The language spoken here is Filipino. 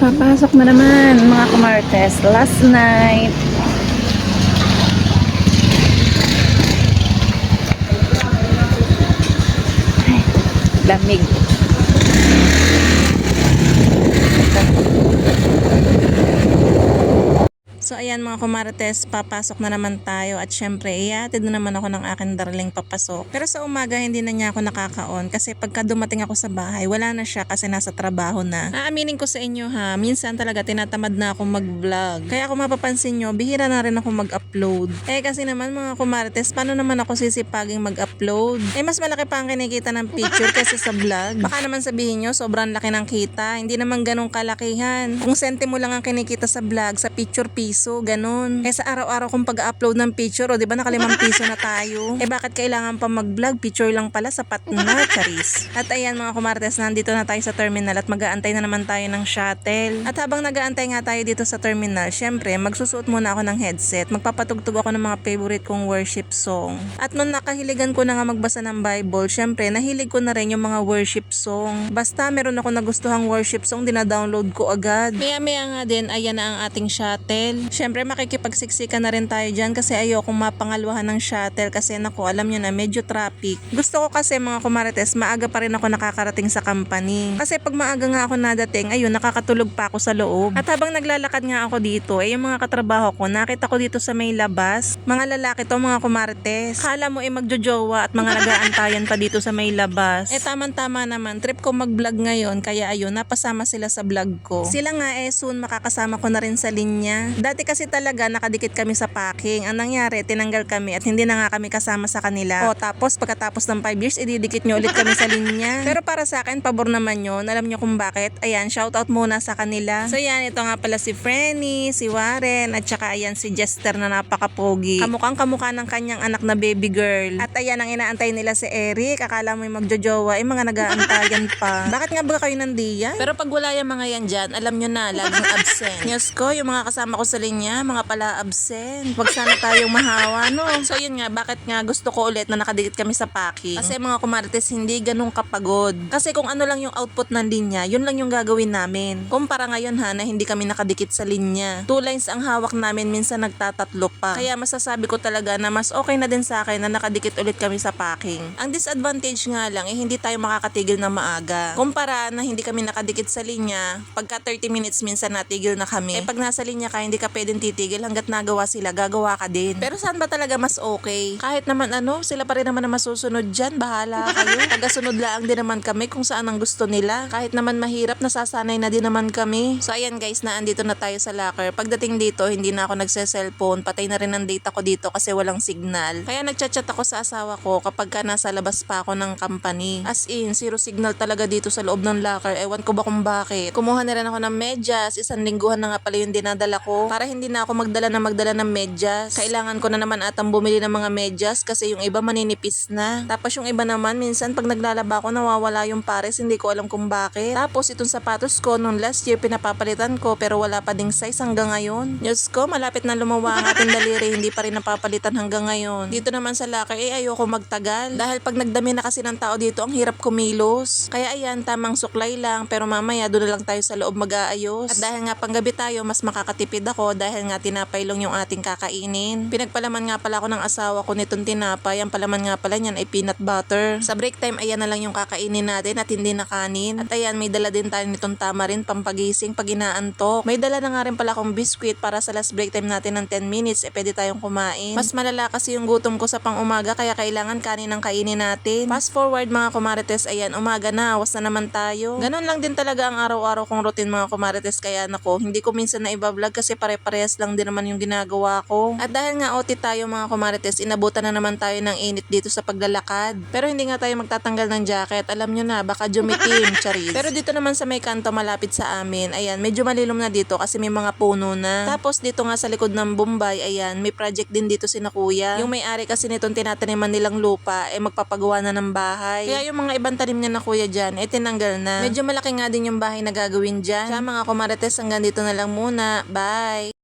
Papasok na naman mga kumartes. Last night. Ay, lamig. So ayan mga kumarates, papasok na naman tayo at syempre iatid na naman ako ng aking darling papasok. Pero sa umaga hindi na niya ako nakakaon kasi pagka dumating ako sa bahay wala na siya kasi nasa trabaho na. Aaminin ko sa inyo ha, minsan talaga tinatamad na akong mag-vlog. Kaya kung mapapansin nyo, bihira na rin ako mag-upload. Eh kasi naman mga kumarates, paano naman ako sisipaging mag-upload? Eh mas malaki pa ang kinikita ng picture kaysa sa vlog. Baka naman sabihin nyo, sobrang laki ng kita. Hindi naman ganong kalakihan. Kung sentimo lang ang kinikita sa vlog, sa picture piso, ganun. Eh sa araw-araw kong pag-upload ng picture, o di ba nakalimang piso na tayo? Eh bakit kailangan pa mag-vlog? Picture lang pala, sapat na, charis. At ayan mga kumartes, nandito na tayo sa terminal at mag-aantay na naman tayo ng shuttle. At habang nag-aantay nga tayo dito sa terminal, syempre, magsusuot muna ako ng headset. Magpapatugtog ako ng mga favorite kong worship song. At nung nakahiligan ko na nga magbasa ng Bible, syempre, nahilig ko na rin yung mga worship song. Basta meron ako nagustuhang worship song, dina-download ko agad. Maya-maya nga din, ayan na ang ating shuttle. Syempre, makikipagsiksikan na rin tayo dyan kasi ayokong mapangalwahan ng shuttle kasi naku, alam nyo na, medyo traffic. Gusto ko kasi mga kumarites, maaga pa rin ako nakakarating sa company. Kasi pag maaga nga ako nadating, ayun, nakakatulog pa ako sa loob. At habang naglalakad nga ako dito, eh yung mga katrabaho ko, nakita ko dito sa may labas, mga lalaki to, mga kumarites. Kala mo eh magjojowa at mga nagaantayan pa dito sa may labas. Eh tamang-tama naman, trip ko mag-vlog ngayon, kaya ayun, napasama sila sa vlog ko. Sila nga eh, soon makakasama ko na rin sa linya. Dati kasi talaga nakadikit kami sa packing. Ang nangyari, tinanggal kami at hindi na nga kami kasama sa kanila. O tapos pagkatapos ng 5 years, ididikit nyo ulit kami sa linya. Pero para sa akin, pabor naman yun. Alam nyo kung bakit? Ayan, shoutout muna sa kanila. So yan, ito nga pala si Frenny, si Warren, at saka ayan si Jester na napakapogi. Kamukhang kamukha ng kanyang anak na baby girl. At ayan ang inaantay nila si Eric. Akala mo yung magjojowa, eh mga nag-aantayan pa. Bakit nga ba kayo nandiyan? Pero pag wala yung mga yan dyan, alam nyo na, laging absent. Diyos ko, yung mga kasama ko sa linya, mga pala absent. Huwag sana tayong mahawa, no? So yun nga, bakit nga gusto ko ulit na nakadikit kami sa packing? Kasi mga kumarites, hindi ganun kapagod. Kasi kung ano lang yung output ng linya, yun lang yung gagawin namin. Kumpara ngayon ha, na hindi kami nakadikit sa linya. Two lines ang hawak namin, minsan nagtatatlo pa. Kaya masasabi ko talaga na mas okay na din sa akin na nakadikit ulit kami sa packing. Ang disadvantage nga lang, eh hindi tayo makakatigil na maaga. Kumpara na hindi kami nakadikit sa linya, pagka 30 minutes minsan natigil na kami. Eh pag nasa linya ka, hindi ka pwedeng titigil hanggat nagawa sila, gagawa ka din. Pero saan ba talaga mas okay? Kahit naman ano, sila pa rin naman na masusunod dyan, bahala kayo. Tagasunod lang din naman kami kung saan ang gusto nila. Kahit naman mahirap, nasasanay na din naman kami. So ayan guys, na andito na tayo sa locker. Pagdating dito, hindi na ako nagse-cellphone. Patay na rin ang data ko dito kasi walang signal. Kaya nagchat-chat ako sa asawa ko kapag ka nasa labas pa ako ng company. As in, zero signal talaga dito sa loob ng locker. Ewan ko ba kung bakit. Kumuha na rin ako ng medyas. Isang lingguhan na nga pala yung dinadala ko. Para hindi na ako magdala na magdala ng medyas. Kailangan ko na naman atang bumili ng mga medyas kasi yung iba maninipis na. Tapos yung iba naman, minsan pag naglalaba ako, nawawala yung pares. Hindi ko alam kung bakit. Tapos itong sapatos ko, nung last year pinapapalitan ko pero wala pa ding size hanggang ngayon. Diyos ko, malapit na lumawa ang ating daliri. Hindi pa rin napapalitan hanggang ngayon. Dito naman sa locker, eh ayoko magtagal. Dahil pag nagdami na kasi ng tao dito, ang hirap kumilos. Kaya ayan, tamang suklay lang. Pero mamaya, doon na lang tayo sa loob mag-aayos. At dahil nga panggabi tayo, mas makakatipid ako dahil nga tinapay lang yung ating kakainin. Pinagpalaman nga pala ako ng asawa ko nitong tinapay. Ang palaman nga pala niyan ay peanut butter. Sa break time, ayan na lang yung kakainin natin at hindi na kanin. At ayan, may dala din tayo nitong tamarin, pampagising, pag inaantok. May dala na nga rin pala akong biscuit para sa last break time natin ng 10 minutes, eh pwede tayong kumain. Mas malala kasi yung gutom ko sa pang umaga, kaya kailangan kanin ang kainin natin. Fast forward mga kumarites, ayan, umaga na, awas na naman tayo. Ganon lang din talaga ang araw-araw kong routine mga kumarites, kaya nako, hindi ko minsan na iba-vlog kasi pare-parehas lang din naman yung ginagawa ko. At dahil nga OT tayo mga kumarites, inabutan na naman tayo ng init dito sa paglalakad. Pero hindi nga tayo magtatanggal ng jacket, alam nyo na, baka jumitim, charis. Pero dito naman sa may kanto malapit sa amin, ayan, medyo malilom na dito kasi may mga puno na. Tapos dito nga sa likod ng Bombay, ayan, may project din dito si na kuya. Yung may-ari kasi nitong tinataniman nilang lupa, eh magpapagawa na ng bahay. Kaya yung mga ibang tanim niya na kuya dyan, eh tinanggal na. Medyo malaki nga din yung bahay na gagawin dyan. Kaya mga kumarites, hanggang dito na lang muna. Bye!